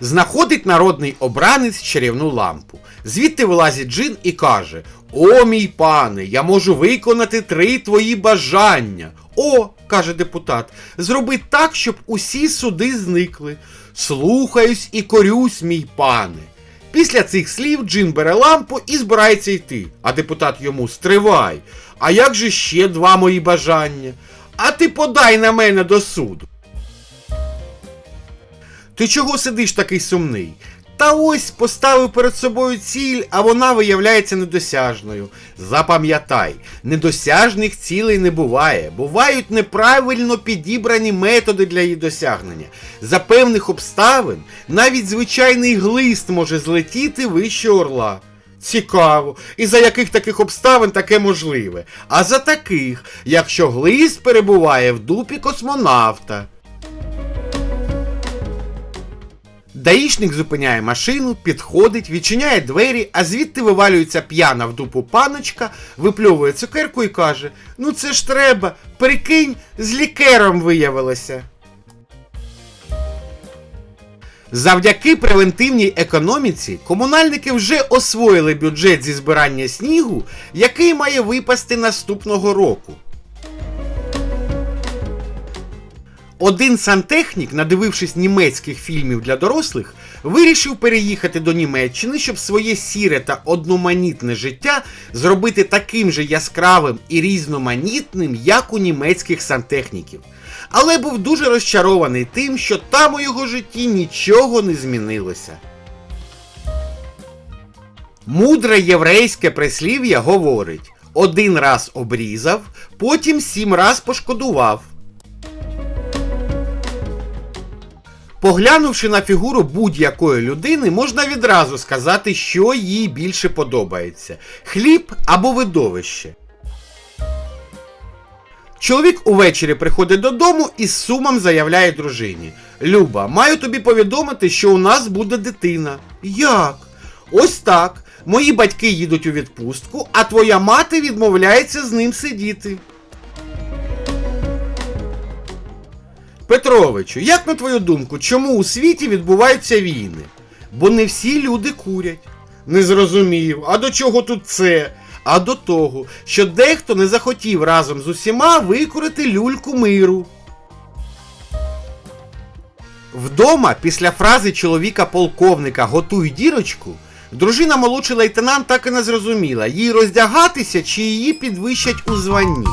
Знаходить народний обранець чарівну лампу. Звідти вилазить джин і каже: О, мій пане, я можу виконати три твої бажання. О, каже депутат, зроби так, щоб усі суди зникли. Слухаюсь і корюсь, мій пане. Після цих слів Джин бере лампу і збирається йти, а депутат йому стривай. А як же ще два мої бажання? А ти подай на мене до суду. Ти чого сидиш такий сумний? Та ось поставив перед собою ціль, а вона виявляється недосяжною. Запам'ятай, недосяжних цілей не буває. Бувають неправильно підібрані методи для її досягнення. За певних обставин навіть звичайний глист може злетіти вище орла. Цікаво, і за яких таких обставин таке можливе? А за таких, якщо глист перебуває в дупі космонавта. Даїшник зупиняє машину, підходить, відчиняє двері, а звідти вивалюється п'яна в дупу паночка, випльовує цукерку і каже: Ну це ж треба, прикинь, з лікером виявилося. Завдяки превентивній економіці комунальники вже освоїли бюджет зі збирання снігу, який має випасти наступного року. Один сантехнік, надивившись німецьких фільмів для дорослих, вирішив переїхати до Німеччини, щоб своє сіре та одноманітне життя зробити таким же яскравим і різноманітним, як у німецьких сантехніків. Але був дуже розчарований тим, що там у його житті нічого не змінилося. Мудре єврейське прислів'я говорить: один раз обрізав, потім сім раз пошкодував. Поглянувши на фігуру будь-якої людини, можна відразу сказати, що їй більше подобається: хліб або видовище. Чоловік увечері приходить додому і з сумом заявляє дружині: Люба, маю тобі повідомити, що у нас буде дитина. Як? Ось так. Мої батьки їдуть у відпустку, а твоя мати відмовляється з ним сидіти. Петровичу, як на твою думку, чому у світі відбуваються війни? Бо не всі люди курять. Не зрозумів, а до чого тут це? А до того, що дехто не захотів разом з усіма викурити люльку миру. Вдома, після фрази чоловіка полковника Готуй дірочку, дружина молодший лейтенант так і не зрозуміла, їй роздягатися чи її підвищать у званні.